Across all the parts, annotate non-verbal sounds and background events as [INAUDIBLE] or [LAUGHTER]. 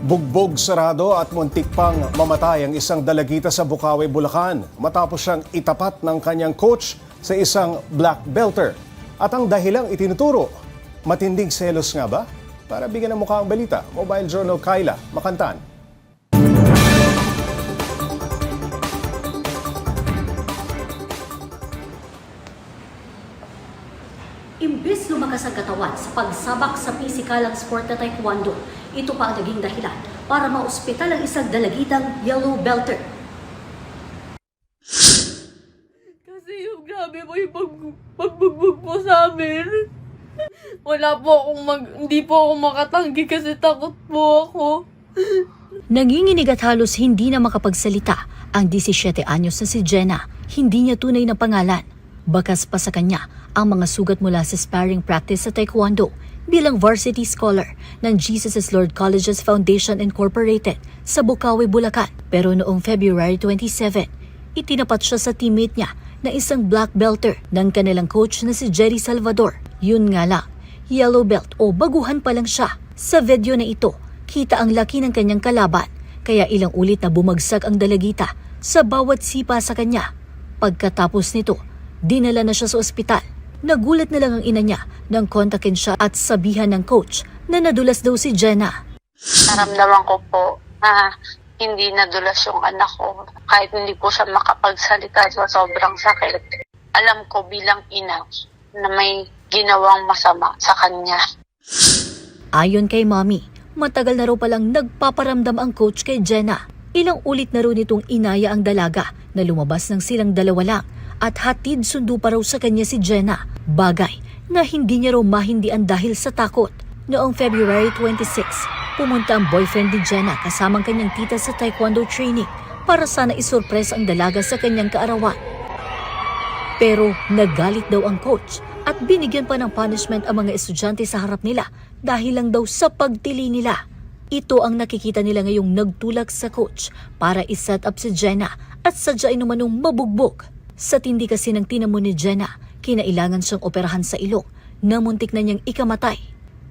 Bugbog sarado at muntik pang mamatay ang isang dalagita sa Bukawi, Bulacan matapos siyang itapat ng kanyang coach sa isang black belter. At ang dahilang itinuturo, matinding selos nga ba? Para bigyan ng mukha ang balita, Mobile Journal Kyla, Makantan. Imbis lumakas ang katawan sa pagsabak sa pisikalang sport na taekwondo, ito pa ang naging dahilan para maospital ang isang dalagitang yellow belter. Kasi yung grabe po yung pag, pagbugbog po sa amin. Wala po akong mag, hindi po ako makatanggi kasi takot po ako. Nanginginig at halos hindi na makapagsalita ang 17 anyos na si Jenna. Hindi niya tunay na pangalan. Bakas pa sa kanya ang mga sugat mula sa sparring practice sa taekwondo bilang varsity scholar ng Jesus is Lord Colleges Foundation Incorporated sa Bukawi, Bulacan. Pero noong February 27, itinapat siya sa teammate niya na isang black belter ng kanilang coach na si Jerry Salvador. Yun nga lang, yellow belt o baguhan pa lang siya. Sa video na ito, kita ang laki ng kanyang kalaban kaya ilang ulit na bumagsak ang dalagita sa bawat sipa sa kanya. Pagkatapos nito, dinala na siya sa ospital. Nagulat na lang ang ina niya nang kontakin siya at sabihan ng coach na nadulas daw si Jenna. Naramdaman ko po na hindi nadulas yung anak ko. Kahit hindi po siya makapagsalita sa sobrang sakit. Alam ko bilang ina na may ginawang masama sa kanya. Ayon kay mommy, matagal na raw palang nagpaparamdam ang coach kay Jenna. Ilang ulit na raw nitong inaya ang dalaga na lumabas ng silang dalawa lang at hatid sundo pa raw sa kanya si Jenna. Bagay na hindi niya raw mahindian dahil sa takot. Noong February 26, pumunta ang boyfriend ni Jenna kasamang kanyang tita sa taekwondo training para sana isurpres ang dalaga sa kanyang kaarawan. Pero nagalit daw ang coach at binigyan pa ng punishment ang mga estudyante sa harap nila dahil lang daw sa pagtili nila. Ito ang nakikita nila ngayong nagtulak sa coach para iset up si Jenna at sadyain naman ng mabugbog. Sa tindi kasi ng tinamo ni Jenna, kinailangan siyang operahan sa ilong na muntik na niyang ikamatay.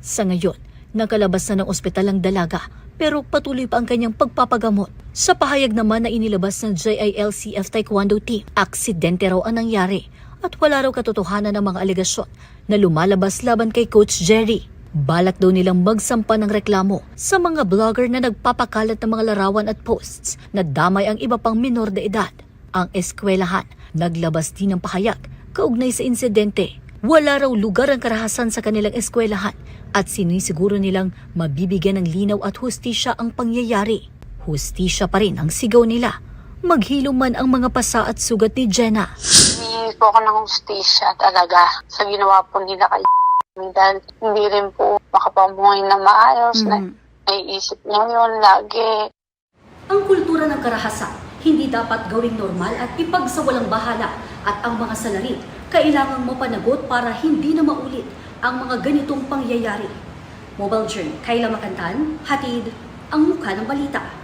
Sa ngayon, nakalabas na ng ospital ang dalaga pero patuloy pa ang kanyang pagpapagamot. Sa pahayag naman na inilabas ng JILCF Taekwondo Team, aksidente raw ang nangyari at wala raw katotohanan ng mga alegasyon na lumalabas laban kay Coach Jerry. Balak daw nilang magsampa ng reklamo sa mga vlogger na nagpapakalat ng mga larawan at posts na damay ang iba pang minor de edad. Ang eskwelahan naglabas din ng pahayag kaugnay sa insidente. Wala raw lugar ang karahasan sa kanilang eskwelahan at sinisiguro nilang mabibigyan ng linaw at hustisya ang pangyayari. Hustisya pa rin ang sigaw nila. Maghilo man ang mga pasa at sugat ni Jenna. Hindi po ako ng hustisya talaga sa ginawa po nila kay [LAUGHS] dahil hindi rin po makapamuhay na maayos na naiisip niya yun lagi. Ang kultura ng karahasan hindi dapat gawing normal at ipagsawalang bahala at ang mga salarin kailangang mapanagot para hindi na maulit ang mga ganitong pangyayari. Mobile Journal, Kayla Makantan, hatid ang mukha ng balita.